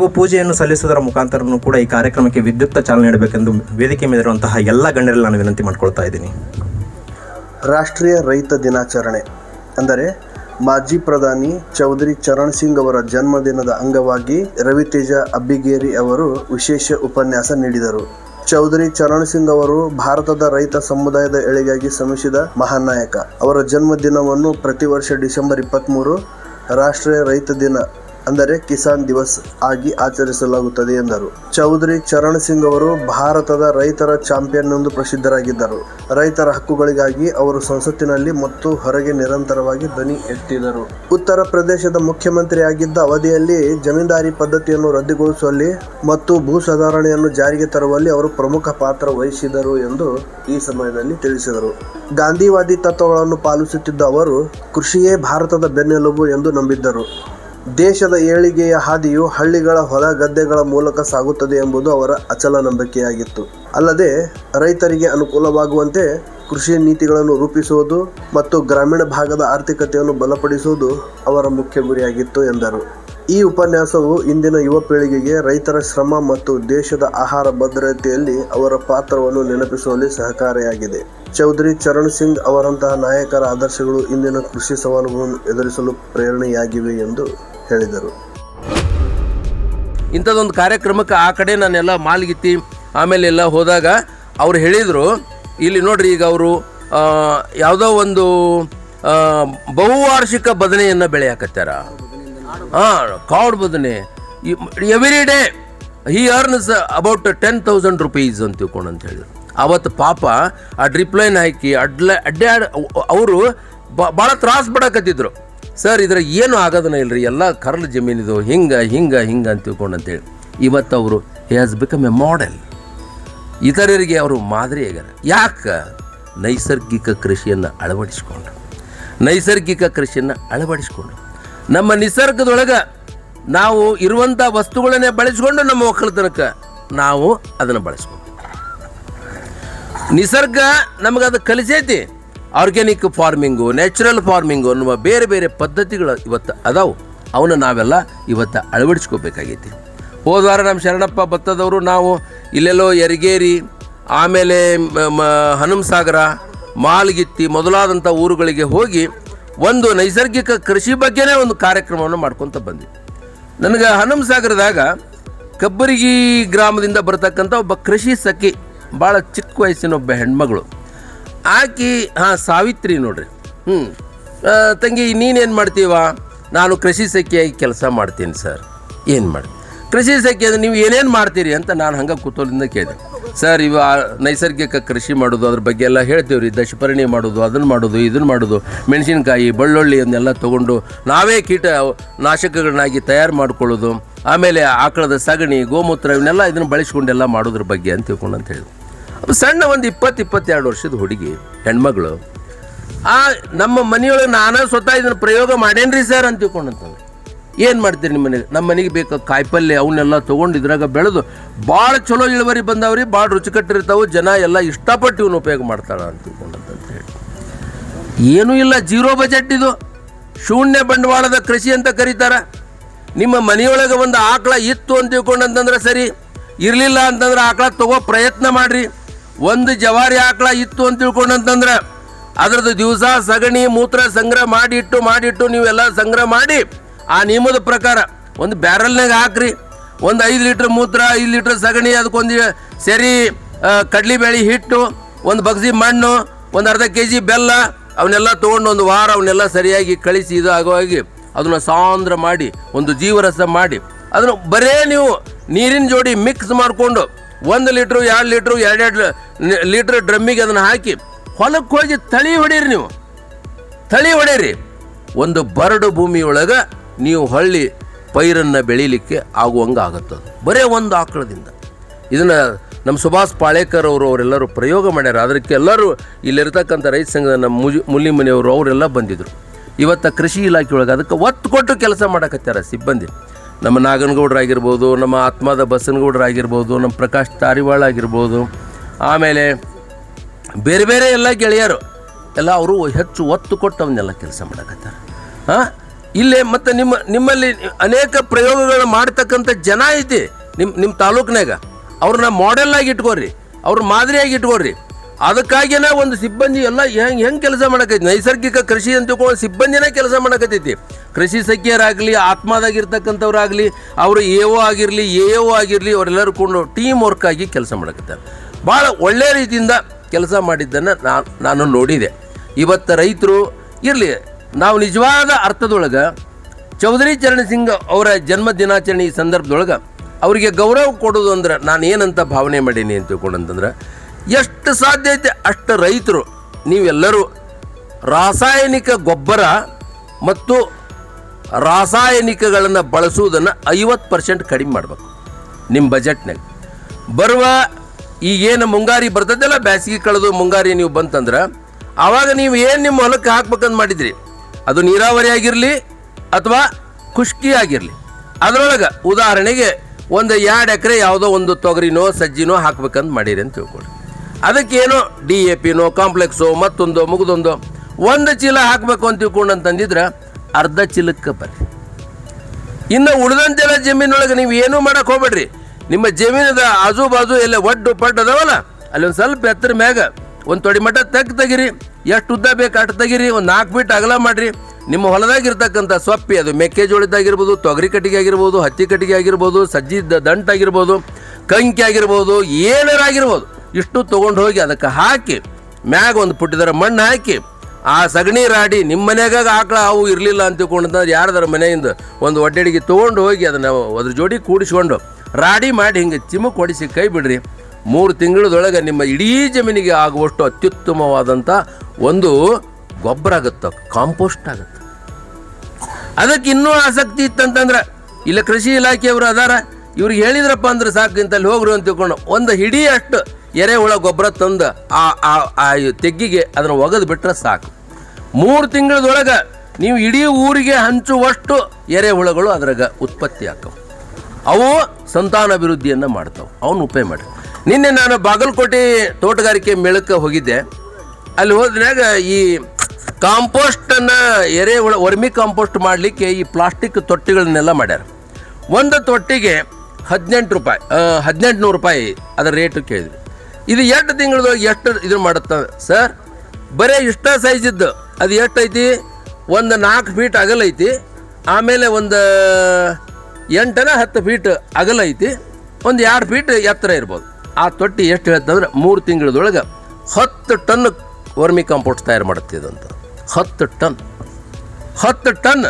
ಹಾಗೂ ಪೂಜೆಯನ್ನು ಸಲ್ಲಿಸುವುದರ ಮುಖಾಂತರನೂ ಕೂಡ ಈ ಕಾರ್ಯಕ್ರಮಕ್ಕೆ ವಿದ್ಯುಕ್ತ ಚಾಲನೆ ನೀಡಬೇಕೆಂದು ವೇದಿಕೆ ಮೇಲಿರುವಂತಹ ಎಲ್ಲ ಗಣ್ಯರಲ್ಲಿ ನಾನು ವಿನಂತಿ ಮಾಡ್ಕೊಳ್ತಾ ಇದ್ದೀನಿ. ರಾಷ್ಟ್ರೀಯ ರೈತ ದಿನಾಚರಣೆ ಅಂದರೆ ಮಾಜಿ ಪ್ರಧಾನಿ ಚೌಧರಿ ಚರಣ್ ಸಿಂಗ್ ಅವರ ಜನ್ಮದಿನದ ಅಂಗವಾಗಿ ರವಿತೇಜ ಅಬ್ಬಿಗೇರಿ ಅವರು ವಿಶೇಷ ಉಪನ್ಯಾಸ ನೀಡಿದರು. ಚೌಧರಿ ಚರಣ್ ಸಿಂಗ್ ಅವರು ಭಾರತದ ರೈತ ಸಮುದಾಯದ ಎಳೆಗಾಗಿ ಶ್ರಮಿಸಿದ ಮಹಾನ್ ನಾಯಕ. ಅವರ ಜನ್ಮದಿನವನ್ನು ಪ್ರತಿ ವರ್ಷ ಡಿಸೆಂಬರ್ ಇಪ್ಪತ್ತ್ಮೂರು ರಾಷ್ಟ್ರೀಯ ರೈತ ದಿನ ಅಂದರೆ ಕಿಸಾನ್ ದಿವಸ್ ಆಗಿ ಆಚರಿಸಲಾಗುತ್ತದೆ ಎಂದರು. ಚೌಧರಿ ಚರಣ್ ಸಿಂಗ್ ಅವರು ಭಾರತದ ರೈತರ ಚಾಂಪಿಯನ್ ಎಂದು ಪ್ರಸಿದ್ಧರಾಗಿದ್ದರು. ರೈತರ ಹಕ್ಕುಗಳಿಗಾಗಿ ಅವರು ಸಂಸತ್ತಿನಲ್ಲಿ ಮತ್ತು ಹೊರಗೆ ನಿರಂತರವಾಗಿ ಧ್ವನಿ ಎತ್ತಿದರು. ಉತ್ತರ ಪ್ರದೇಶದ ಮುಖ್ಯಮಂತ್ರಿಯಾಗಿದ್ದ ಅವಧಿಯಲ್ಲಿ ಜಮೀನ್ದಾರಿ ಪದ್ಧತಿಯನ್ನು ರದ್ದುಗೊಳಿಸುವಲ್ಲಿ ಮತ್ತು ಭೂ ಸುಧಾರಣೆಯನ್ನು ಜಾರಿಗೆ ತರುವಲ್ಲಿ ಅವರು ಪ್ರಮುಖ ಪಾತ್ರ ವಹಿಸಿದರು ಎಂದು ಈ ಸಮಯದಲ್ಲಿ ತಿಳಿಸಿದರು. ಗಾಂಧಿವಾದಿ ತತ್ವಗಳನ್ನು ಪಾಲಿಸುತ್ತಿದ್ದ ಅವರು, ಕೃಷಿಯೇ ಭಾರತದ ಬೆನ್ನೆಲುಬು ಎಂದು ನಂಬಿದ್ದರು. ದೇಶದ ಏಳಿಗೆಯ ಹಾದಿಯು ಹಳ್ಳಿಗಳ ಹೊಲ ಗದ್ದೆಗಳ ಮೂಲಕ ಸಾಗುತ್ತದೆ ಎಂಬುದು ಅವರ ಅಚಲ ನಂಬಿಕೆಯಾಗಿತ್ತು. ಅಲ್ಲದೆ, ರೈತರಿಗೆ ಅನುಕೂಲವಾಗುವಂತೆ ಕೃಷಿ ನೀತಿಗಳನ್ನು ರೂಪಿಸುವುದು ಮತ್ತು ಗ್ರಾಮೀಣ ಭಾಗದ ಆರ್ಥಿಕತೆಯನ್ನು ಬಲಪಡಿಸುವುದು ಅವರ ಮುಖ್ಯ ಗುರಿಯಾಗಿತ್ತು ಎಂದರು. ಈ ಉಪನ್ಯಾಸವು ಇಂದಿನ ಯುವ ಪೀಳಿಗೆಗೆ ರೈತರ ಶ್ರಮ ಮತ್ತು ದೇಶದ ಆಹಾರ ಭದ್ರತೆಯಲ್ಲಿ ಅವರ ಪಾತ್ರವನ್ನು ನೆನಪಿಸುವಲ್ಲಿ ಸಹಕಾರಿಯಾಗಿದೆ. ಚೌಧರಿ ಚರಣ್ ಸಿಂಗ್ ಅವರಂತಹ ನಾಯಕರ ಆದರ್ಶಗಳು ಇಂದಿನ ಕೃಷಿ ಸವಾಲುಗಳನ್ನು ಎದುರಿಸಲು ಪ್ರೇರಣೆಯಾಗಿವೆ ಎಂದು ಹೇಳಿದರು. ಇಂಥದ್ದೊಂದು ಕಾರ್ಯಕ್ರಮಕ್ಕೆ ಆ ಕಡೆ ನಾನೆಲ್ಲ ಮಾಲ್ಗಿತ್ತಿ, ಆಮೇಲೆ ಎಲ್ಲ ಹೋದಾಗ ಅವ್ರು ಹೇಳಿದರು, ಇಲ್ಲಿ ನೋಡ್ರಿ ಈಗ ಅವರು ಯಾವುದೋ ಒಂದು ಬಹುವಾರ್ಷಿಕ ಬದನೆಯನ್ನು ಬೆಳೆಯಾಕತ್ತಾರ. ಹಾಂ ಕಾಡ್ ಬದನೆ. Every day he earns about ten thousand rupees ಅಂತ ತಿಳ್ಕೊಂಡು ಅಂತ ಹೇಳಿದ್ರು. ಅವತ್ತು ಪಾಪ ಆ ಡ್ರಿಪ್ ಲೈನ್ ಹಾಕಿ ಅಡ್ಲ ಅಡ್ಡಾಡ್ ಅವರು ಭಾಳ ತ್ರಾಸ ಪಡಕತ್ತಿದ್ರು. ಸರ್, ಇದ್ರ ಏನು ಆಗೋದನ್ನ ಇಲ್ರಿ ಎಲ್ಲ ಕರ್ಲ್ ಜಮೀನಿದು ಹಿಂಗೆ ಹಿಂಗೆ ಹಿಂಗೆ ಅಂತ ತಿಳ್ಕೊಂಡು ಅಂತೇಳಿ ಇವತ್ತು ಅವರು he has become a model ಇತರರಿಗೆ ಅವರು ಮಾದರಿ ಆಗ್ಯಾರ. ಯಾಕೆ? ನೈಸರ್ಗಿಕ ಕೃಷಿಯನ್ನು ಅಳವಡಿಸ್ಕೊಂಡು. ನೈಸರ್ಗಿಕ ಕೃಷಿಯನ್ನು ಅಳವಡಿಸ್ಕೊಂಡು. ನಮ್ಮ ನಿಸರ್ಗದೊಳಗೆ ನಾವು ಇರುವಂಥ ವಸ್ತುಗಳನ್ನೇ ಬಳಸ್ಕೊಂಡು ನಮ್ಮ ಒಕ್ಕಲತನಕ್ಕೆ ನಾವು ಅದನ್ನು ಬಳಸ್ಕೊಂಡು. ನಿಸರ್ಗ ನಮಗದು ಕಲಿಸೈತಿ. ಆರ್ಗ್ಯಾನಿಕ್ ಫಾರ್ಮಿಂಗು ನ್ಯಾಚುರಲ್ ಫಾರ್ಮಿಂಗು ಅನ್ನುವ ಬೇರೆ ಬೇರೆ ಪದ್ಧತಿಗಳು ಇವತ್ತು ಅದಾವು. ಅವನ್ನ ನಾವೆಲ್ಲ ಇವತ್ತು ಅಳವಡಿಸ್ಕೋಬೇಕಾಗೈತಿ. ಹೋದ ವಾರ ನಮ್ಮ ಶರಣಪ್ಪ ಭತ್ತದವರು ನಾವು ಇಲ್ಲೆಲ್ಲೋ ಯರಿಗೇರಿ, ಆಮೇಲೆ ಹನುಮಸಾಗರ ಮಾಲ್ಗಿತ್ತಿ ಮೊದಲಾದಂಥ ಊರುಗಳಿಗೆ ಹೋಗಿ ಒಂದು ನೈಸರ್ಗಿಕ ಕೃಷಿ ಬಗ್ಗೆನೇ ಒಂದು ಕಾರ್ಯಕ್ರಮವನ್ನು ಮಾಡ್ಕೊತ ಬಂದ್ವಿ. ನನಗೆ ಹನುಮಸಾಗರದಾಗ ಕಬ್ಬರಿಗಿ ಗ್ರಾಮದಿಂದ ಬರ್ತಕ್ಕಂಥ ಒಬ್ಬ ಕೃಷಿ ಸಖಿ, ಭಾಳ ಚಿಕ್ಕ ವಯಸ್ಸಿನ ಒಬ್ಬ ಹೆಣ್ಮಗಳು. ಆಕಿ, ಹಾಂ, ಸಾವಿತ್ರಿ ನೋಡ್ರಿ. ಹ್ಞೂ ತಂಗಿ, ನೀನೇನು ಮಾಡ್ತೀವ? ನಾನು ಕೃಷಿ ಸಖಿಯಾಗಿ ಕೆಲಸ ಮಾಡ್ತೀನಿ ಸರ್. ಏನು ಮಾಡಿ ಕೃಷಿ ಸಖಿ ಅಂದ್ರೆ ನೀವು ಏನೇನು ಮಾಡ್ತೀರಿ ಅಂತ ನಾನು ಹಂಗೆ ಕುತೂಹಲದಿಂದ ಕೇಳಿದೆ. ಸರ್, ಇವ ನೈಸರ್ಗಿಕ ಕೃಷಿ ಮಾಡೋದು, ಅದ್ರ ಬಗ್ಗೆ ಎಲ್ಲ ಹೇಳ್ತೀವಿ ರೀ ದಶಪರಿಣಿ ಮಾಡೋದು ಅದನ್ನು ಮಾಡೋದು ಇದನ್ನು ಮಾಡೋದು, ಮೆಣಸಿನ್ಕಾಯಿ, ಬೆಳ್ಳುಳ್ಳಿ ಅದನ್ನೆಲ್ಲ ತೊಗೊಂಡು ನಾವೇ ಕೀಟ ನಾಶಕಗಳನ್ನಾಗಿ ತಯಾರು ಮಾಡ್ಕೊಳ್ಳೋದು, ಆಮೇಲೆ ಆಕಳದ ಸಗಣಿ, ಗೋಮೂತ್ರ ಇವನ್ನೆಲ್ಲ ಇದನ್ನು ಬಳಸ್ಕೊಂಡೆಲ್ಲ ಮಾಡೋದ್ರ ಬಗ್ಗೆ ಅಂತ ತಿಳ್ಕೊಂಡು ಅಂತ ಹೇಳಿದ್ರು. ಅದು ಸಣ್ಣ ಒಂದು ಇಪ್ಪತ್ತು ಇಪ್ಪತ್ತೆರಡು ವರ್ಷದ ಹುಡುಗಿ, ಹೆಣ್ಮಗಳು. ಆ, ನಮ್ಮ ಮನೆಯೊಳಗೆ ನಾನು ಸ್ವತಃ ಇದನ್ನು ಪ್ರಯೋಗ ಮಾಡೇನ್ರಿ ಸರ್ ಅಂತ ತಿಳ್ಕೊಂಡಂತಂದ್ರೆ ಏನು ಮಾಡ್ತೀರಿ ನಿಮ್ಮ ಮನೆಗೆ ನಮ್ಮ ಮನೆಗೆ ಬೇಕು ಕಾಯಿಪಲ್ಯ ಅವನ್ನೆಲ್ಲ ತೊಗೊಂಡು ಇದ್ರಾಗ ಬೆಳೆದು ಭಾಳ ಚಲೋ ಇಳುವರಿ ಬಂದವ್ರಿ ಭಾಳ ರುಚಿಕಟ್ಟಿರ್ತಾವೆ, ಜನ ಎಲ್ಲ ಇಷ್ಟಪಟ್ಟು ಇವನು ಉಪಯೋಗ ಮಾಡ್ತಾಳ ಅಂತ ತಿಳ್ಕೊಂಡಂತ ಹೇಳಿ ಏನೂ ಇಲ್ಲ, ಜೀರೋ ಬಜೆಟ್ ಇದು. ಶೂನ್ಯ ಬಂಡವಾಳದ ಕೃಷಿ ಅಂತ ಕರೀತಾರೆ. ನಿಮ್ಮ ಮನೆಯೊಳಗೆ ಒಂದು ಆಕಳ ಇತ್ತು ಅಂತ ತಿಳ್ಕೊಂಡಂತಂದ್ರೆ ಸರಿ, ಇರಲಿಲ್ಲ ಅಂತಂದ್ರೆ ಆಕಳ ತಗೋ ಪ್ರಯತ್ನ ಮಾಡ್ರಿ. ಒಂದು ಜವಾರಿ ಆಕಳ ಇತ್ತು ಅಂತ ತಿಳ್ಕೊಂಡಂತಂದ್ರೆ, ಅದ್ರದ್ದು ದಿವಸ ಸಗಣಿ ಮೂತ್ರ ಸಂಗ್ರಹ ಮಾಡಿಟ್ಟು ಮಾಡಿಟ್ಟು ನೀವೆಲ್ಲ ಸಂಗ್ರಹ ಮಾಡಿ, ಆ ನಿಯಮದ ಪ್ರಕಾರ ಒಂದು ಬ್ಯಾರಲ್ನಾಗ ಹಾಕ್ರಿ. ಒಂದು ಐದು ಲೀಟ್ರ್ ಮೂತ್ರ, ಐದು ಲೀಟ್ರ್ ಸಗಣಿ, ಅದಕ್ಕೊಂದು ಸರಿ ಕಡ್ಲಿಬೇಳೆ ಹಿಟ್ಟು, ಒಂದು ಬಗ್ಸಿ ಮಣ್ಣು, ಒಂದು ಅರ್ಧ ಕೆ ಜಿ ಬೆಲ್ಲ, ಅವನ್ನೆಲ್ಲ ತೊಗೊಂಡು ಒಂದು ವಾರ ಅವನ್ನೆಲ್ಲ ಸರಿಯಾಗಿ ಕಳಿಸಿ ಇದು ಆಗುವಾಗಿ ಅದನ್ನ ಸಾಂದ್ರ ಮಾಡಿ, ಒಂದು ಜೀವರಸ ಮಾಡಿ, ಅದನ್ನು ಬರೇ ನೀವು ನೀರಿನ ಜೋಡಿ ಮಿಕ್ಸ್ ಮಾಡಿಕೊಂಡು ಒಂದು ಲೀಟ್ರು, ಎರಡು ಲೀಟ್ರು ಎರಡೆರಡು ಲೀಟ್ರ್ ಡ್ರಮ್ಮಿಗೆ ಅದನ್ನು ಹಾಕಿ ಹೊಲಕ್ಕೆ ಹೋಗಿ ತಳಿ ಹೊಡೀರಿ ನೀವು. ತಳಿ ಹೊಡೀರಿ. ಒಂದು ಬರಡು ಭೂಮಿಯೊಳಗೆ ನೀವು ಹಳ್ಳಿ ಪೈರನ್ನು ಬೆಳೀಲಿಕ್ಕೆ ಆಗುವಂಗೆ ಆಗುತ್ತದೆ ಬರೇ ಒಂದು ಆಕಳದಿಂದ. ಇದನ್ನು ನಮ್ಮ ಸುಭಾಷ್ ಪಾಳೇಕರ್ ಅವರು, ಅವರೆಲ್ಲರೂ ಪ್ರಯೋಗ ಮಾಡ್ಯಾರ. ಅದಕ್ಕೆ ಎಲ್ಲರೂ ಇಲ್ಲಿರ್ತಕ್ಕಂಥ ರೈತ ಸಂಘದ ನಮ್ಮ ಮುಜಿ ಮುಲ್ಲಿ ಮನೆಯವರು ಅವರೆಲ್ಲ ಬಂದಿದ್ದರು ಇವತ್ತು ಕೃಷಿ ಇಲಾಖೆಯೊಳಗೆ ಅದಕ್ಕೆ ಒತ್ತು ಕೊಟ್ಟು ಕೆಲಸ ಮಾಡೋಕತ್ತಾರ ಸಿಬ್ಬಂದಿ. ನಮ್ಮ ನಾಗನಗೌಡರಾಗಿರ್ಬೋದು, ನಮ್ಮ ಆತ್ಮದ ಬಸನಗೌಡರಾಗಿರ್ಬೋದು, ನಮ್ಮ ಪ್ರಕಾಶ್ ತಾರಿವಾಳ ಆಗಿರ್ಬೋದು ಆಮೇಲೆ ಬೇರೆ ಬೇರೆ ಎಲ್ಲ ಗೆಳೆಯರು, ಎಲ್ಲ ಅವರು ಹೆಚ್ಚು ಒತ್ತು ಕೊಟ್ಟು ಅವನ್ನೆಲ್ಲ ಕೆಲಸ ಮಾಡಕತ್ತಾರೆ. ಹಾಂ ಇಲ್ಲೇ ಮತ್ತು ನಿಮ್ಮ, ನಿಮ್ಮಲ್ಲಿ ಅನೇಕ ಪ್ರಯೋಗಗಳು ಮಾಡ್ತಕ್ಕಂಥ ಜನ ಐತಿ ನಿಮ್ಮ ನಿಮ್ಮ ತಾಲೂಕಿನಾಗ ಅವ್ರನ್ನ ಮಾಡೆಲ್ಲಾಗಿ ಇಟ್ಕೋರಿ, ಅವ್ರ ಮಾದರಿಯಾಗಿ ಇಟ್ಕೋರಿ. ಅದಕ್ಕಾಗಿನ ಒಂದು ಸಿಬ್ಬಂದಿ ಎಲ್ಲ ಹೆಂಗೆ ಹೆಂಗೆ ಕೆಲಸ ಮಾಡಕೈತಿ? ನೈಸರ್ಗಿಕ ಕೃಷಿ ಅಂತ ಸಿಬ್ಬಂದಿನೇ ಕೆಲಸ ಮಾಡಕತ್ತೈತಿ. ಕೃಷಿ ಸಖಿಯರಾಗಲಿ, ಆತ್ಮದಾಗಿರ್ತಕ್ಕಂಥವ್ರಾಗಲಿ, ಅವರು ಎ ಒ ಆಗಿರಲಿ, ಎ ಓ ಆಗಿರಲಿ, ಅವರೆಲ್ಲರೂ ಕೊಂಡು ಟೀಮ್ ವರ್ಕ್ ಆಗಿ ಕೆಲಸ ಮಾಡಕತ್ತಾರೆ. ಭಾಳ ಒಳ್ಳೆಯ ರೀತಿಯಿಂದ ಕೆಲಸ ಮಾಡಿದ್ದನ್ನು ನಾನು ನಾನು ನೋಡಿದೆ. ಇವತ್ತು ರೈತರು ಇರಲಿ, ನಾವು ನಿಜವಾದ ಅರ್ಥದೊಳಗೆ ಚೌಧರಿ ಚರಣ್ ಸಿಂಗ್ ಅವರ ಜನ್ಮ ದಿನಾಚರಣೆ ಈ ಸಂದರ್ಭದೊಳಗೆ ಅವರಿಗೆ ಗೌರವ ಕೊಡೋದು ಅಂದ್ರೆ ನಾನು ಏನಂತ ಭಾವನೆ ಮಾಡೀನಿ ಅಂತ ತಿಳ್ಕೊಂಡಂತಂದ್ರೆ ಎಷ್ಟು ಸಾಧ್ಯ ಐತೆ? ಅಷ್ಟು ರೈತರು, ನೀವೆಲ್ಲರೂ ರಾಸಾಯನಿಕ ಗೊಬ್ಬರ ಮತ್ತು ರಾಸಾಯನಿಕಗಳನ್ನು ಬಳಸುವುದನ್ನು ಐವತ್ತು ಪರ್ಸೆಂಟ್ ಕಡಿಮೆ ಮಾಡಬೇಕು. ನಿಮ್ಮ ಬಜೆಟ್ನಾಗ ಬರುವ ಈಗೇನು ಮುಂಗಾರಿ ಬರ್ತದಲ್ಲ, ಬ್ಯಾಸಿಗೆ ಕಳೆದು ಮುಂಗಾರಿ ನೀವು ಬಂತಂದ್ರೆ, ಆವಾಗ ನೀವು ಏನು ನಿಮ್ಮ ಹೊಲಕ್ಕೆ ಹಾಕ್ಬೇಕಂತ ಮಾಡಿದ್ರಿ? ಅದು ನೀರಾವರಿ ಆಗಿರಲಿ ಅಥವಾ ಖುಷ್ಕಿ ಆಗಿರಲಿ. ಅದರೊಳಗೆ ಉದಾಹರಣೆಗೆ ಒಂದು ಎರಡು ಎಕರೆ ಯಾವುದೋ ಒಂದು ತೊಗರಿನೋ ಸಜ್ಜಿನೋ ಹಾಕ್ಬೇಕಂತ ಮಾಡಿರಿ ಅಂತ ತಿಳ್ಕೊಳ್ಳಿ ಅದಕ್ಕೇನೋ ಡಿ ಎ ಪಿನೋ ಕಾಂಪ್ಲೆಕ್ಸೋ, ಮತ್ತೊಂದು, ಮುಗಿದೊಂದು, ಒಂದು ಚೀಲ ಹಾಕಬೇಕು ಅಂತ ತಿಳ್ಕೊಂಡು ಅಂತಂದಿದ್ರೆ ಅರ್ಧ ಚೀಲಕ್ಕೆ ಬರ್ರಿ ಇನ್ನು ಉಳಿದಂತೆಲ್ಲ ಜಮೀನೊಳಗೆ ನೀವು ಏನೂ ಮಾಡಕ್ಕೆ ಹೋಗ್ಬೇಡ್ರಿ. ನಿಮ್ಮ ಜಮೀನದ ಆಜು ಬಾಜು ಎಲ್ಲ ಒಡ್ಡು ಪಡ್ಡು ಅದಾವಲ್ಲ, ಅಲ್ಲಿ ಒಂದು ಸ್ವಲ್ಪ ಎತ್ತರ ಮ್ಯಾಗ ಒಂದು ತೊಡಿ ಮಟ್ಟ ತೆಗ್ ತೆಗಿರಿ. ಎಷ್ಟು ಉದ್ದ ಬೇಕು ಅಷ್ಟು ತೆಗಿರಿ, ಒಂದು ನಾಲ್ಕು ಫೀಟ್ ಅಗಲ ಮಾಡಿರಿ. ನಿಮ್ಮ ಹೊಲದಾಗಿರ್ತಕ್ಕಂಥ ಸೊಪ್ಪಿ, ಅದು ಮೆಕ್ಕೆಜೋಳದ್ದಾಗಿರ್ಬೋದು ತೊಗರಿ ಕಟ್ಟಿಗೆ ಆಗಿರ್ಬೋದು, ಹತ್ತಿ ಕಟ್ಟಿಗೆ ಆಗಿರ್ಬೋದು, ಸಜ್ಜಿದ್ದ ದಂಟಾಗಿರ್ಬೋದು ಕಂಕಿ ಆಗಿರ್ಬೋದು, ಏನಾರ ಆಗಿರ್ಬೋದು. ಇಷ್ಟು ತೊಗೊಂಡು ಹೋಗಿ ಅದಕ್ಕೆ ಹಾಕಿ, ಮ್ಯಾಗ ಒಂದು ಪುಟ್ಟಿದರ ಮಣ್ಣು ಹಾಕಿ, ಆ ಸಗಣಿ ರಾಡಿ ನಿಮ್ಮ ಮನ್ಯಾಗ ಆಕಳ ಅವು ಇರಲಿಲ್ಲ ಅಂತ ತಿಳ್ಕೊಂಡಂದ್ರೆ ಯಾರದರ ಮನೆಯಿಂದ ಒಂದು ಒಡ್ಡೆಡಿಗೆ ತೊಗೊಂಡು ಹೋಗಿ ಅದನ್ನು ಅದ್ರ ಜೋಡಿ ಕೂಡಿಸ್ಕೊಂಡು ರಾಡಿ ಮಾಡಿ ಹಿಂಗೆ ಚಿಮಕ್ ಕೊಡಿಸಿ ಕೈ ಬಿಡ್ರಿ. ಮೂರು ತಿಂಗಳದೊಳಗೆ ನಿಮ್ಮ ಇಡೀ ಜಮೀನಿಗೆ ಆಗುವಷ್ಟು ಅತ್ಯುತ್ತಮವಾದಂಥ ಒಂದು ಗೊಬ್ಬರ ಆಗುತ್ತೆ, ಕಾಂಪೋಸ್ಟ್ ಆಗುತ್ತೆ. ಅದಕ್ಕೆ ಇನ್ನೂ ಆಸಕ್ತಿ ಇತ್ತಂತಂದ್ರೆ, ಇಲ್ಲ ಕೃಷಿ ಇಲಾಖೆಯವರು ಅದಾರ ಇವ್ರಿಗೆ ಹೇಳಿದ್ರಪ್ಪ ಅಂದ್ರೆ ಸಾಕು, ಇಂತಲ್ಲಿ ಹೋಗ್ರು ಅಂತ ತಿಳ್ಕೊಂಡು ಒಂದು ಹಿಡಿ ಅಷ್ಟು ಎರೆಹುಳ ಗೊಬ್ಬರ ತಂದು ಆ ಆ ತೆಗ್ಗಿಗೆ ಅದನ್ನು ಒಗೆದು ಬಿಟ್ಟರೆ ಸಾಕು. ಮೂರು ತಿಂಗಳದೊಳಗೆ ನೀವು ಇಡೀ ಊರಿಗೆ ಹಂಚುವಷ್ಟು ಎರೆಹುಳಗಳು ಅದ್ರಾಗ ಉತ್ಪತ್ತಿ ಆಕ್ಕವು ಅವು ಸಂತಾನಾಭಿವೃದ್ಧಿಯನ್ನು ಮಾಡ್ತಾವೆ. ಅವನು ಉಪಯೋಗ ಮಾಡಿ ನಿನ್ನೆ ನಾನು ಬಾಗಲಕೋಟೆ ತೋಟಗಾರಿಕೆ ಮೇಳಕ್ಕೆ ಹೋಗಿದ್ದೆ. ಅಲ್ಲಿ ಹೋದ್ರಾಗ ಈ ಕಾಂಪೋಸ್ಟನ್ನು ಎರೆಹುಳ ವರ್ಮಿ ಕಾಂಪೋಸ್ಟ್ ಮಾಡಲಿಕ್ಕೆ ಈ ಪ್ಲಾಸ್ಟಿಕ್ ತೊಟ್ಟಿಗಳನ್ನೆಲ್ಲ ಮಾಡ್ಯಾರ. ಒಂದು ತೊಟ್ಟಿಗೆ ಹದಿನೆಂಟು ರೂಪಾಯಿ ಹದಿನೆಂಟು ನೂರು ರೂಪಾಯಿ ಅದರ ರೇಟು ಕೇಳಿದ್ವಿ. ಇದು ಎಷ್ಟು ತಿಂಗಳದೊಳಗೆ ಎಷ್ಟು ಇದು ಮಾಡುತ್ತ? ಸರ್ ಬರೀ ಇಷ್ಟ ಸೈಜ್ ಇದ್ದು. ಅದು ಐತಿ? ಒಂದು ನಾಲ್ಕು ಫೀಟ್ ಅಗಲ ಐತಿ. ಆಮೇಲೆ ಒಂದು ಎಂಟನ ಹತ್ತು ಫೀಟ್ ಅಗಲ ಐತಿ. ಒಂದು ಎರಡು ಫೀಟ್ ಎತ್ತರ ಇರ್ಬೋದು. ಆ ತೊಟ್ಟಿ ಎಷ್ಟು ಹೇಳ್ತಂದ್ರೆ ಮೂರು ತಿಂಗಳದೊಳಗೆ ಹತ್ತು ಟನ್ ವರ್ಮಿ ಕಾಂಪೋಸ್ಟ್ ತಯಾರು ಮಾಡುತ್ತೆ ಅಂತ. ಹತ್ತು ಟನ್. ಹತ್ತು ಟನ್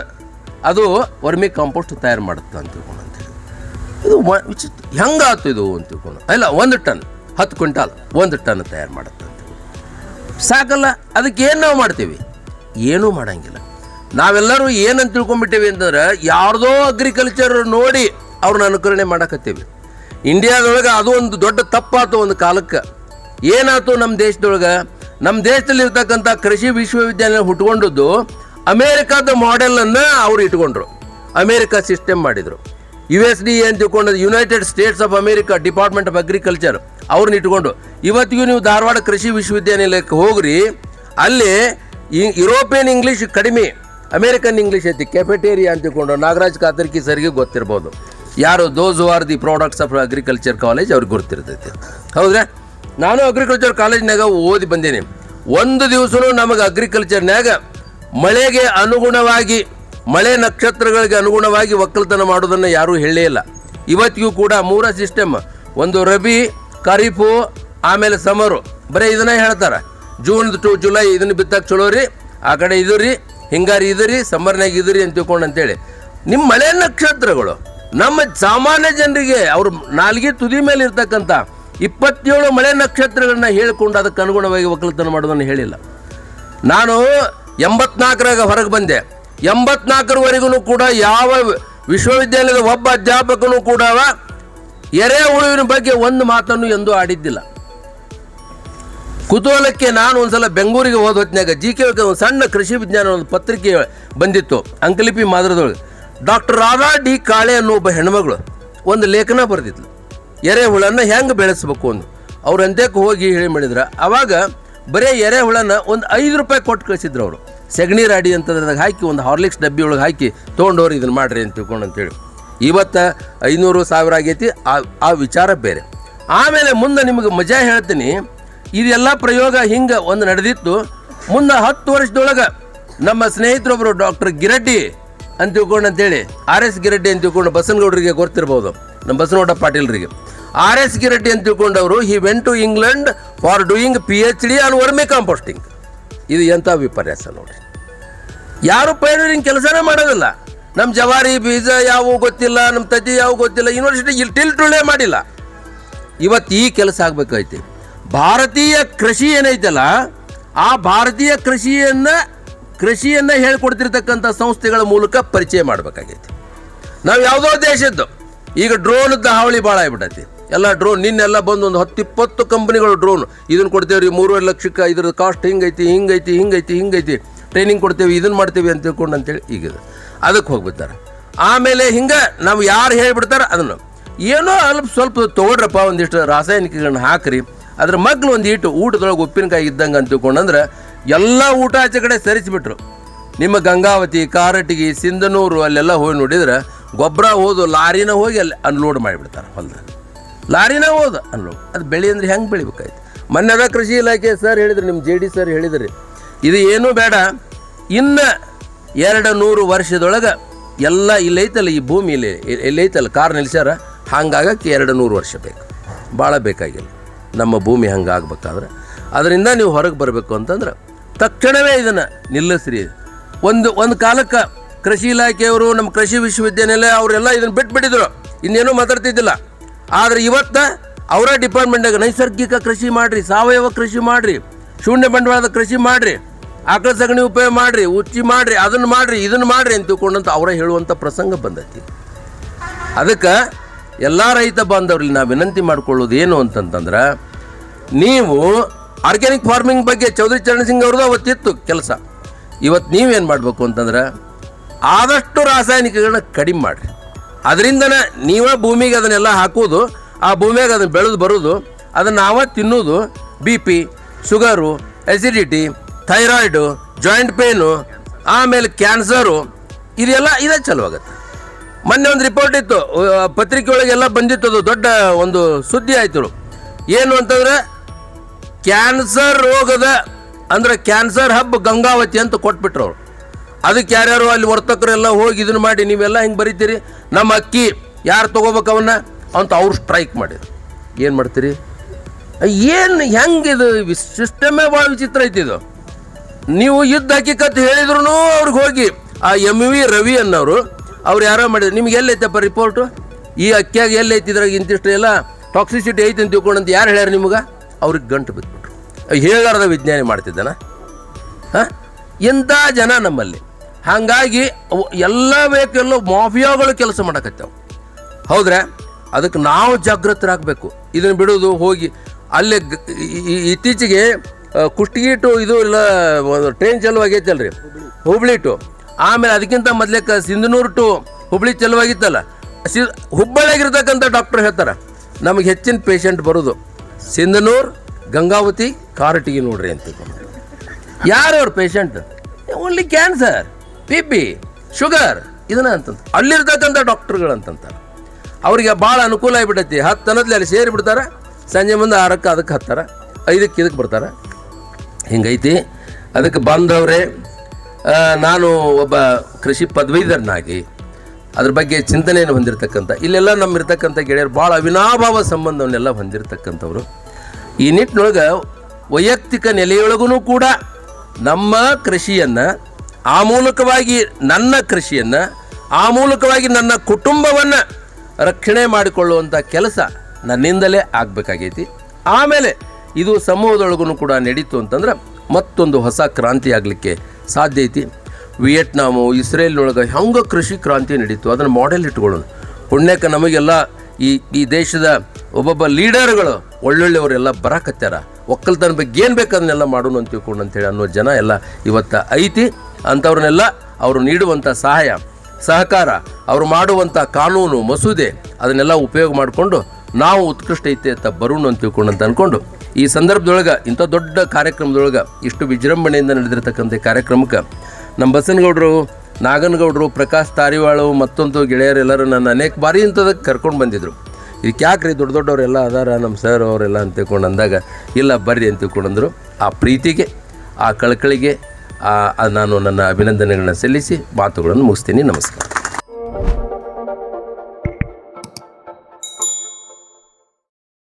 ಅದು ವರ್ಮಿ ಕಾಂಪೋಸ್ಟ್ ತಯಾರು ಮಾಡುತ್ತೆ ಅಂತ ತಿಳ್ಕೊಂಡು ಇದು ವಿಚಿತ್ರ ಹೆಂಗಾತು ಇದು ಅಂತ ತಿಳ್ಕೊಂಡು ಇಲ್ಲ ಒಂದು ಟನ್. ಹತ್ತು ಕ್ವಿಂಟಾಲ್ ಒಂದು ಟನ್ ತಯಾರು ಮಾಡುತ್ತೆ. ಸಾಕಲ್ಲ, ಅದಕ್ಕೆ ಏನು ನಾವು ಮಾಡ್ತೀವಿ? ಏನೂ ಮಾಡೋಂಗಿಲ್ಲ. ನಾವೆಲ್ಲರೂ ಏನಂತ ತಿಳ್ಕೊಂಡ್ಬಿಟ್ಟಿವಿ ಅಂತಂದ್ರೆ, ಯಾರ್ದೋ ಅಗ್ರಿಕಲ್ಚರ್ ನೋಡಿ ಅವ್ರನ್ನ ಅನುಕರಣೆ ಮಾಡಕತ್ತೀವಿ. ಇಂಡಿಯಾದೊಳಗೆ ಅದು ಒಂದು ದೊಡ್ಡ ತಪ್ಪಾತು ಒಂದು ಕಾಲಕ್ಕೆ. ಏನಾಯ್ತು ನಮ್ಮ ದೇಶದೊಳಗೆ? ನಮ್ಮ ದೇಶದಲ್ಲಿ ಇರ್ತಕ್ಕಂಥ ಕೃಷಿ ವಿಶ್ವವಿದ್ಯಾಲಯ ಹುಟ್ಕೊಂಡದ್ದು ಅಮೇರಿಕಾದ ಮಾಡೆಲನ್ನು ಅವ್ರು ಇಟ್ಕೊಂಡ್ರು. ಅಮೇರಿಕಾ ಸಿಸ್ಟಮ್ ಮಾಡಿದರು. ಯು ಎಸ್ ಡಿ ಅಂತ ತಿಳ್ಕೊಂಡದ್ದು United States of America department of agriculture ಅವ್ರನ್ನ ಇಟ್ಕೊಂಡು ಇವತ್ತಿಗೂ ನೀವು ಧಾರವಾಡ ಕೃಷಿ ವಿಶ್ವವಿದ್ಯಾನಿಲಯಕ್ಕೆ ಹೋಗ್ರಿ, ಅಲ್ಲಿ ಯುರೋಪಿಯನ್ ಇಂಗ್ಲೀಷ್ ಕಡಿಮೆ ಅಮೇರಿಕನ್ ಇಂಗ್ಲೀಷ್ ಐತಿ ಕೆಫೆಟೇರಿಯಾ ಅಂತ ತಿಳ್ಕೊಂಡು ನಾಗರಾಜ್ ಕಾತರ್ಕಿ ಸರಿಗೆ ಗೊತ್ತಿರ್ಬೋದು. ಯಾರು those are the products of agriculture college ಅವ್ರಿಗೆ ಗೊತ್ತಿರ್ತೈತಿ. ಹೌದ್ರಾ? ನಾನು ಅಗ್ರಿಕಲ್ಚರ್ ಕಾಲೇಜ್ನಾಗ ಓದಿ ಬಂದೇನೆ. ಒಂದು ದಿವಸನೂ ನಮಗೆ ಅಗ್ರಿಕಲ್ಚರ್ನಾಗ ಮಳೆಗೆ ಅನುಗುಣವಾಗಿ, ಮಳೆ ನಕ್ಷತ್ರಗಳಿಗೆ ಅನುಗುಣವಾಗಿ ಒಕ್ಕಲ್ತನ ಮಾಡೋದನ್ನು ಯಾರೂ ಹೇಳೇ ಇಲ್ಲ. ಇವತ್ತಿಗೂ ಕೂಡ ಮೂರ ಸಿಸ್ಟಮ್ ಒಂದು ರಬಿ ಖರೀಫು ಆಮೇಲೆ ಸಮರು. ಬರೀ ಇದನ್ನ ಹೇಳ್ತಾರೆ. ಜೂನ್ ಟು ಜುಲೈ ಇದನ್ನ ಬಿತ್ತಕ್ಕೆ ಚಲೋ ರೀ. ಆ ಕಡೆ ಇದು ಹಿಂಗಾರಿ ಇದು ರೀ ಸಮ್ಮರ್ನಾಗ ಅಂತ ತಿಳ್ಕೊಂಡು ಅಂತೇಳಿ. ನಿಮ್ಮ ಮಳೆ ನಕ್ಷತ್ರಗಳು, ನಮ್ಮ ಸಾಮಾನ್ಯ ಜನರಿಗೆ ಅವ್ರ ನಾಲ್ಗೆ ತುದಿ ಮೇಲೆ ಇರ್ತಕ್ಕಂಥ ಇಪ್ಪತ್ತೇಳು ಮಳೆ ನಕ್ಷತ್ರಗಳನ್ನ ಹೇಳ್ಕೊಂಡು ಅದಕ್ಕೆ ಅನುಗುಣವಾಗಿ ಒಕ್ಕಲತನ ಮಾಡೋದನ್ನು ಹೇಳಿಲ್ಲ. ನಾನು ಎಂಬತ್ನಾಲ್ಕರಾಗ ಹೊರಗೆ ಬಂದೆ. ಎಂಬತ್ನಾಲ್ಕರವರೆಗೂ ಕೂಡ ಯಾವ ವಿಶ್ವವಿದ್ಯಾಲಯದ ಒಬ್ಬ ಅಧ್ಯಾಪಕನು ಕೂಡ ಎರೆಹುಳುವಿನ ಬಗ್ಗೆ ಒಂದು ಮಾತನ್ನು ಎಂದೂ ಆಡಿದ್ದಿಲ್ಲ. ಕುತೂಹಲಕ್ಕೆ ನಾನು ಒಂದ್ಸಲ ಬೆಂಗಳೂರಿಗೆ ಹೋದ ಹೊತ್ತಿನಾಗ ಜಿ ಕೆ ಒಂದು ಸಣ್ಣ ಕೃಷಿ ವಿಜ್ಞಾನ ಒಂದು ಪತ್ರಿಕೆ ಬಂದಿತ್ತು, ಅಂಕಲಿಪಿ ಮಾದರದೊಳಗೆ. ಡಾಕ್ಟರ್ ರಾಧಾ ಡಿ ಕಾಳೆ ಅನ್ನೋ ಒಬ್ಬ ಹೆಣ್ಮಗಳು ಒಂದು ಲೇಖನ ಬರೆದಿದ್ಲು. ಎರೆಹುಳನ್ನ ಹೆಂಗೆ ಬೆಳೆಸ್ಬೇಕು ಅಂದು ಅವ್ರು ಅಂತ್ಯಕ್ಕೆ ಹೋಗಿ ಹೇಳಿ ಮಾಡಿದ್ರೆ ಆವಾಗ ಬರೀ ಎರೆಹುಳನ ಒಂದು ಐದು ರೂಪಾಯಿ ಕೊಟ್ಟು ಕಳಿಸಿದ್ರು ಅವರು. ಸೆಗಣಿ ರಾಡಿ ಅಂತದ್ರದಾಗ ಹಾಕಿ ಒಂದು ಹಾರ್ಲಿಕ್ಸ್ ಡಬ್ಬಿ ಒಳಗೆ ಹಾಕಿ ತೊಗೊಂಡವ್ರು ಇದನ್ನು ಮಾಡಿರಿ ಅಂತ ತಿಳ್ಕೊಂಡು ಅಂತೇಳಿ ಇವತ್ತು ಐನೂರು ಸಾವಿರ ಆಗೈತಿ. ಆ ಆ ವಿಚಾರ ಬೇರೆ. ಆಮೇಲೆ ಮುಂದೆ ನಿಮಗೆ ಮಜಾ ಹೇಳ್ತೀನಿ, ಇದೆಲ್ಲ ಪ್ರಯೋಗ ಹಿಂಗೆ ಒಂದು ನಡೆದಿತ್ತು. ಮುಂದೆ ಹತ್ತು ವರ್ಷದೊಳಗೆ ನಮ್ಮ ಸ್ನೇಹಿತರೊಬ್ಬರು ಡಾಕ್ಟರ್ ಗಿರಡ್ಡಿ ಅಂತ ತಿಳ್ಕೊಂಡು ಅಂತೇಳಿ, ಆರ್ ಎಸ್ ಗಿರಡ್ಡಿ ಅಂತ ತಿಳ್ಕೊಂಡು ಬಸನಗೌಡರಿಗೆ ಗೊತ್ತಿರ್ಬೋದು. ನಮ್ಮ ಬಸನಗೌಡ ಪಾಟೀಲ್ರಿಗೆ. ಆರ್ ಎಸ್ ಗಿರಡ್ಡಿ ಅಂತ ತಿಳ್ಕೊಂಡವರು he went to England for doing P H D on vermicomposting ಇದು ಎಂಥ ವಿಪರ್ಯಾಸ ನೋಡಿ ಯಾರು ಪೈರರಿಂಗ್ ಕೆಲಸನೇ ಮಾಡೋದಿಲ್ಲ. ನಮ್ಮ ಜವಾರಿ ಬೀಜ ಯಾವು ಗೊತ್ತಿಲ್ಲ ನಮ್ಮ ತಜ್ಜಿ ಯಾವು ಗೊತ್ತಿಲ್ಲ ಯೂನಿವರ್ಸಿಟಿ ಇಲ್ಲಿ ಟಿಲ್ ಟುಳ್ಳೇ ಮಾಡಿಲ್ಲ. ಇವತ್ತು ಈ ಕೆಲಸ ಆಗಬೇಕಾಯ್ತು. ಭಾರತೀಯ ಕೃಷಿ ಏನೈತಲ್ಲ, ಆ ಭಾರತೀಯ ಕೃಷಿಯನ್ನು ಕೃಷಿಯನ್ನು ಹೇಳ್ಕೊಡ್ತಿರ್ತಕ್ಕಂಥ ಸಂಸ್ಥೆಗಳ ಮೂಲಕ ಪರಿಚಯ ಮಾಡಬೇಕಾಗೈತಿ. ನಾವು ಯಾವುದೋ ದೇಶದ್ದು, ಈಗ ಡ್ರೋನ್ದ ಹಾವಳಿ ಭಾಳ ಆಗ್ಬಿಟ್ಟೈತಿ ಎಲ್ಲ ಡ್ರೋನ್, ನಿನ್ನೆಲ್ಲ ಬಂದು ಒಂದು ಹತ್ತು ಇಪ್ಪತ್ತು ಕಂಪ್ನಿಗಳು ಡ್ರೋನ್. ಇದನ್ನು ಕೊಡ್ತೇವೆ ರೀ ಮೂರುವರೆ ಲಕ್ಷಕ್ಕೆ ಇದ್ರ ಕಾಸ್ಟ್ ಹಿಂಗೈತಿ ಹಿಂಗೈತಿ ಹಿಂಗೈತಿ ಹಿಂಗೈತಿ. ಟ್ರೈನಿಂಗ್ ಕೊಡ್ತೇವೆ ಇದನ್ನು ಮಾಡ್ತೇವೆ ಅಂತ ತಿಳ್ಕೊಂಡು ಅಂತೇಳಿ ಈಗ. ಅದಕ್ಕೆ ಹೋಗ್ಬಿಡ್ತಾರೆ. ಆಮೇಲೆ ಹಿಂಗೆ ನಾವು ಯಾರು ಹೇಳಿಬಿಡ್ತಾರೆ ಅದನ್ನು. ಏನೋ ಅಲ್ಪ ಸ್ವಲ್ಪ ತೊಗೊಡ್ರಪ್ಪ ಒಂದಿಷ್ಟು ರಾಸಾಯನಿಕಗಳನ್ನ ಹಾಕ್ರಿ. ಅದ್ರ ಮಗ್ಲು ಒಂದು ಊಟದೊಳಗೆ ಉಪ್ಪಿನಕಾಯಿ ಇದ್ದಂಗೆ ಅಂತ ತಿಳ್ಕೊಂಡಂದ್ರೆ ಎಲ್ಲ ಊಟ ಆಚೆ ಕಡೆ ಸರಿಸಿಬಿಟ್ರು. ನಿಮ್ಮ ಗಂಗಾವತಿ, ಕಾರಟಗಿ, ಸಿಂಧನೂರು ಅಲ್ಲೆಲ್ಲ ಹೋಗಿ ನೋಡಿದ್ರೆ ಗೊಬ್ಬರ ಹೋದು ಲಾರಿನ ಹೋಗಿ ಅಲ್ಲಿ ಅನ್ಲೋಡ್ ಮಾಡಿಬಿಡ್ತಾರೆ ಹೊಲ್ದಾಗ ಲಾರಿನ ಹೋದ ಅನ್ಲೋಡ್. ಅದು ಬೆಳೆ ಅಂದ್ರೆ ಹೆಂಗೆ ಬೆಳಿಬೇಕಾಯ್ತು? ಮೊನ್ನೆದ ಕೃಷಿ ಇಲಾಖೆ ಸರ್ ಹೇಳಿದ್ರು ನಿಮ್ಮ ಜೆ ಡಿ ಸರ್ ಹೇಳಿದ್ರಿ. ಇದು ಏನೂ ಬೇಡ. ಇನ್ನು ಎರಡು ನೂರು ವರ್ಷದೊಳಗೆ ಎಲ್ಲ ಇಲ್ಲೈತಲ್ಲ ಈ ಭೂಮಿ ಇಲ್ಲಿ ಎಲ್ಲೈತಲ್ಲ ಕಾರ್ ನಿಲ್ಸ್ಯಾರ? ಹಂಗಾಗಕ್ಕೆ ಎರಡು ನೂರು ವರ್ಷ ಬೇಕು. ಭಾಳ ಬೇಕಾಗಿಲ್ಲ. ನಮ್ಮ ಭೂಮಿ ಹಂಗಾಗಬೇಕಾದ್ರೆ. ಅದರಿಂದ ನೀವು ಹೊರಗೆ ಬರಬೇಕು ಅಂತಂದ್ರೆ ತಕ್ಷಣವೇ ಇದನ್ನು ನಿಲ್ಲಿಸ್ರಿ. ಒಂದು ಒಂದು ಕಾಲಕ್ಕೆ ಕೃಷಿ ಇಲಾಖೆಯವರು, ನಮ್ಮ ಕೃಷಿ ವಿಶ್ವವಿದ್ಯಾನಿಲಯ ಅವರೆಲ್ಲ ಇದನ್ನು ಬಿಟ್ಬಿಟ್ಟಿದ್ರು. ಇನ್ನೇನೂ ಮಾತಾಡ್ತಿದ್ದಿಲ್ಲ. ಆದರೆ ಇವತ್ತು ಅವರ ಡಿಪಾರ್ಟ್ಮೆಂಟಾಗ ನೈಸರ್ಗಿಕ ಕೃಷಿ ಮಾಡಿರಿ, ಸಾವಯವ ಕೃಷಿ ಮಾಡಿರಿ, ಶೂನ್ಯ ಬಂಡವಾಳದ ಕೃಷಿ ಮಾಡಿರಿ. ಆಕಳ ಸಗಣಿ ಉಪಯೋಗ ಮಾಡಿರಿ, ಉಚ್ಚಿ ಮಾಡಿರಿ, ಅದನ್ನು ಮಾಡಿರಿ, ಇದನ್ನು ಮಾಡಿರಿ ಅಂತ ತಿಳ್ಕೊಂಡಂತ ಅವರೇ ಹೇಳುವಂಥ ಪ್ರಸಂಗ ಬಂದೈತಿ. ಅದಕ್ಕೆ ಎಲ್ಲ ರೈತ ಬಾಂಧವ್ರಲ್ಲಿ ನಾವು ವಿನಂತಿ ಮಾಡ್ಕೊಳ್ಳೋದು ಏನು ಅಂತಂತಂದ್ರೆ, ನೀವು ಆರ್ಗ್ಯಾನಿಕ್ ಫಾರ್ಮಿಂಗ್ ಬಗ್ಗೆ ಚೌಧರಿ ಚರಣ್ ಸಿಂಗ್ ಅವ್ರದ್ದು ಅವತ್ತಿತ್ತು ಕೆಲಸ. ಇವತ್ತು ನೀವೇನು ಮಾಡಬೇಕು ಅಂತಂದ್ರೆ, ಆದಷ್ಟು ರಾಸಾಯನಿಕಗಳನ್ನ ಕಡಿಮೆ ಮಾಡಿರಿ. ಅದರಿಂದನೇ ನೀವೇ ಭೂಮಿಗೆ ಅದನ್ನೆಲ್ಲ ಹಾಕೋದು, ಆ ಭೂಮಿಯಾಗ ಅದನ್ನು ಬೆಳೆದು ಬರೋದು, ಅದನ್ನು ನಾವೇ ತಿನ್ನೋದು, B P, sugar acidity thyroid, joint pain, ಆಮೇಲೆ ಕ್ಯಾನ್ಸರು, ಇದೆಲ್ಲ ಇದೇ ಚಲೋ ಆಗುತ್ತೆ. ಮೊನ್ನೆ ಒಂದು ರಿಪೋರ್ಟ್ ಇತ್ತು ಪತ್ರಿಕೆ ಒಳಗೆಲ್ಲ ಬಂದಿತ್ತು, ಅದು ದೊಡ್ಡ ಒಂದು ಸುದ್ದಿ ಆಯ್ತು ಏನು ಅಂತಂದ್ರೆ, ಕ್ಯಾನ್ಸರ್ ರೋಗದ, ಅಂದ್ರೆ ಕ್ಯಾನ್ಸರ್ ಹಬ್ ಗಂಗಾವತಿ ಅಂತ ಕೊಟ್ಬಿಟ್ರು ಅವರು. ಅದಕ್ಕೆ ಯಾರ್ಯಾರು ಅಲ್ಲಿ ವರ್ತಕರೆಲ್ಲ ಹೋಗಿ ಇದನ್ನ ಮಾಡಿ, ನೀವೆಲ್ಲ ಹಿಂಗೆ ಬರೀತೀರಿ? ನಮ್ಮ ಅಕ್ಕಿ, ಯಾರು ತೊಗೋಬೇಕು ಅವನ್ನ? ಅಂತ ಅವ್ರು ಸ್ಟ್ರೈಕ್ ಮಾಡಿದ್ರು. ಏನು ಮಾಡ್ತೀರಿ? ಏನು ಹೆಂಗಿದು ಸಿಸ್ಟಮೇ ಭಾಳ ವಿಚಿತ್ರ ಐತಿ ಇದು. ನೀವು ಯುದ್ಧ ಹಕ್ಕಿಕತ್ ಹೇಳಿದ್ರು ಅವ್ರಿಗೆ ಹೋಗಿ. ಆ ಎಂ ವಿ ರವಿ ಅನ್ನೋರು, ಅವ್ರು ಯಾರೋ ಮಾಡಿದ್ರು. ನಿಮ್ಗೆ ಎಲ್ಲೈತಪ್ಪ ರಿಪೋರ್ಟು ಈ ಅಕ್ಕಿಯಾಗ ಎಲ್ಲೈತಿ ಇದ್ರಾಗ ಇಂತಿಷ್ಟು ಎಲ್ಲ ಟಾಕ್ಸಿಸಿಟಿ ಐತಿ ಅಂತ ತಿಳ್ಕೊಂಡಂತ ಯಾರು ಹೇಳ್ಯಾರ ನಿಮ್ಗೆ? ಅವ್ರಿಗೆ ಗಂಟು ಬಿದ್ದುಬಿಟ್ರು ಹೇಳಾರ್ದ ವಿಜ್ಞಾನಿ ಮಾಡ್ತಿದ್ದಾನ? ಹಾಂ? ಎಂಥ ಜನ ನಮ್ಮಲ್ಲಿ. ಹಾಗಾಗಿ ಎಲ್ಲ ಬೇಕೆಲ್ಲ ಮಾಫಿಯಾಗಳು ಕೆಲಸ ಮಾಡಕತ್ತವು. ಹೌದ್ರೆ? ಅದಕ್ಕೆ ನಾವು ಜಾಗೃತರಾಗಬೇಕು ಇದನ್ನು ಬಿಡೋದು ಹೋಗಿ, ಅಲ್ಲೇ ಇತ್ತೀಚೆಗೆ ಕುಷ್ಟಗಿ ಟು ಇದು ಇಲ್ಲ ಟ್ರೈನ್ ಚಲುವಾಗೈತಲ್ರಿ. ಹುಬ್ಳಿ ಟು ಆಮೇಲೆ ಅದಕ್ಕಿಂತ ಮೊದ್ಲೇಕ ಸಿಂಧನೂರು ಟು ಹುಬ್ಳಿ ಚಲುವಾಗಿತ್ತಲ್ಲ. ಸಿ, ಹುಬ್ಬಳ್ಳಿಯಾಗಿರ್ತಕ್ಕಂಥ ಡಾಕ್ಟರ್ ಹೇಳ್ತಾರೆ, ನಮಗೆ ಹೆಚ್ಚಿನ ಪೇಷಂಟ್ ಬರೋದು. ಸಿಂಧನೂರು, ಗಂಗಾವತಿ, ಕಾರಟಿಗೆ ನೋಡ್ರಿ ಅಂತ ಯಾರು ಅವ್ರ patient only cancer B P sugar ಇದನ್ನ ಅಂತಂತ. ಅಲ್ಲಿರ್ತಕ್ಕಂಥ ಡಾಕ್ಟ್ರುಗಳು ಅಂತಂತಾರೆ ಅವ್ರಿಗೆ ಭಾಳ ಅನುಕೂಲ ಆಗಿಬಿಟ್ಟೈತಿ ಹತ್ತು ಅನ್ನದ್ಲಿ ಅಲ್ಲಿ ಸೇರಿ ಬಿಡ್ತಾರೆ ಸಂಜೆ ಮುಂದೆ ಆರಕ್ಕೆ ಅದಕ್ಕೆ ಹತ್ತಾರೆ. ಐದಕ್ಕೆ ಇದಕ್ಕೆ ಬರ್ತಾರೆ. ಹಿಂಗೈತಿ. ಅದಕ್ಕೆ ಬಂದವರೇ ನಾನು ಒಬ್ಬ ಕೃಷಿ ಪದವೀಧರನಾಗಿ ಅದ್ರ ಬಗ್ಗೆ ಚಿಂತನೆಯನ್ನು ಹೊಂದಿರತಕ್ಕಂಥ, ಇಲ್ಲೆಲ್ಲ ನಮ್ಮಿರ್ತಕ್ಕಂಥ ಗೆಳೆಯರು ಭಾಳ ಅವಿನಾಭಾವ ಸಂಬಂಧವನ್ನೆಲ್ಲ ಹೊಂದಿರತಕ್ಕಂಥವ್ರು. ಈ ನಿಟ್ಟಿನೊಳಗೆ ವೈಯಕ್ತಿಕ ನೆಲೆಯೊಳಗೂ ಕೂಡ ನಮ್ಮ ಕೃಷಿಯನ್ನು, ಆ ಮೂಲಕವಾಗಿ ನನ್ನ ಕೃಷಿಯನ್ನು, ಆ ಮೂಲಕವಾಗಿ ನನ್ನ ಕುಟುಂಬವನ್ನು ರಕ್ಷಣೆ ಮಾಡಿಕೊಳ್ಳುವಂಥ ಕೆಲಸ ನನ್ನಿಂದಲೇ ಆಗಬೇಕಾಗೈತಿ. ಆಮೇಲೆ ಇದು ಸಮೂಹದೊಳಗೂ ಕೂಡ ನಡೀತು ಅಂತಂದ್ರೆ ಮತ್ತೊಂದು ಹೊಸ ಕ್ರಾಂತಿ ಆಗಲಿಕ್ಕೆ ಸಾಧ್ಯ ಐತಿ. ವಿಯೆಟ್ನಾಮು, ಇಸ್ರೇಲ್ನೊಳಗೆ ಹೆಂಗೆ ಕೃಷಿ ಕ್ರಾಂತಿ ನಡೀತು. ಅದನ್ನು ಮಾಡೆಲ್ ಇಟ್ಕೊಳ್ಳೋಣ. ಪುಣ್ಯಕ್ಕೆ ನಮಗೆಲ್ಲ ಈ ಈ ದೇಶದ ಒಬ್ಬೊಬ್ಬ ಲೀಡರ್ಗಳು ಒಳ್ಳೊಳ್ಳೆಯವರೆಲ್ಲ ಬರಾಕತ್ಯಾರ. ಒಕ್ಕಲ್ತನ ಬಗ್ಗೆ ಏನು ಬೇಕು ಅದನ್ನೆಲ್ಲ ಮಾಡೋಣ ಅಂತ ತಿಳ್ಕೊಂಡು ಅಂತೇಳಿ ಅನ್ನೋ ಜನ ಎಲ್ಲ ಇವತ್ತು ಐತಿ. ಅಂಥವ್ರನ್ನೆಲ್ಲ ಅವರು ನೀಡುವಂಥ ಸಹಾಯ, ಸಹಕಾರ, ಅವರು ಮಾಡುವಂಥ ಕಾನೂನು, ಮಸೂದೆ ಅದನ್ನೆಲ್ಲ ಉಪಯೋಗ ಮಾಡಿಕೊಂಡು ನಾವು ಉತ್ಕೃಷ್ಟ ಐತೆ ಅಂತ ಬರೋಣ ಅಂತ ತಿಳ್ಕೊಂಡು ಅಂತ ಅಂದ್ಕೊಂಡು ಈ ಸಂದರ್ಭದೊಳಗೆ ಇಂಥ ದೊಡ್ಡ ಕಾರ್ಯಕ್ರಮದೊಳಗೆ ಇಷ್ಟು ವಿಜೃಂಭಣೆಯಿಂದ ನಡೆದಿರ್ತಕ್ಕಂಥ ಕಾರ್ಯಕ್ರಮಕ್ಕೆ ನಮ್ಮ ಬಸನಗೌಡರು, ನಾಗನಗೌಡರು, ಪ್ರಕಾಶ್ ತಾರಿವಾಳು ಮತ್ತೊಂದು ಗೆಳೆಯರೆಲ್ಲರೂ ನನ್ನ ಅನೇಕ ಬಾರಿ ಇಂಥದಕ್ಕೆ ಕರ್ಕೊಂಡು ಬಂದಿದ್ದರು ಇದಕ್ಕೆ ಯಾಕ್ರಿ ದೊಡ್ಡ ದೊಡ್ಡವರೆಲ್ಲ ಅದಾರ, ನಮ್ಮ ಸರ್ ಅವರೆಲ್ಲ ಅಂತ ತಿಳ್ಕೊಂಡು ಅಂದಾಗ, ಇಲ್ಲ ಬರ್ರಿ ಅಂತ ತಿಳ್ಕೊಂಡಂದರು ಆ ಪ್ರೀತಿಗೆ, ಆ ಕಳಕಳಿಗೆ ನಾನು ನನ್ನ ಅಭಿನಂದನೆಗಳನ್ನ ಸಲ್ಲಿಸಿ ಮಾತುಗಳನ್ನು ಮುಗಿಸ್ತೀನಿ. ನಮಸ್ಕಾರ.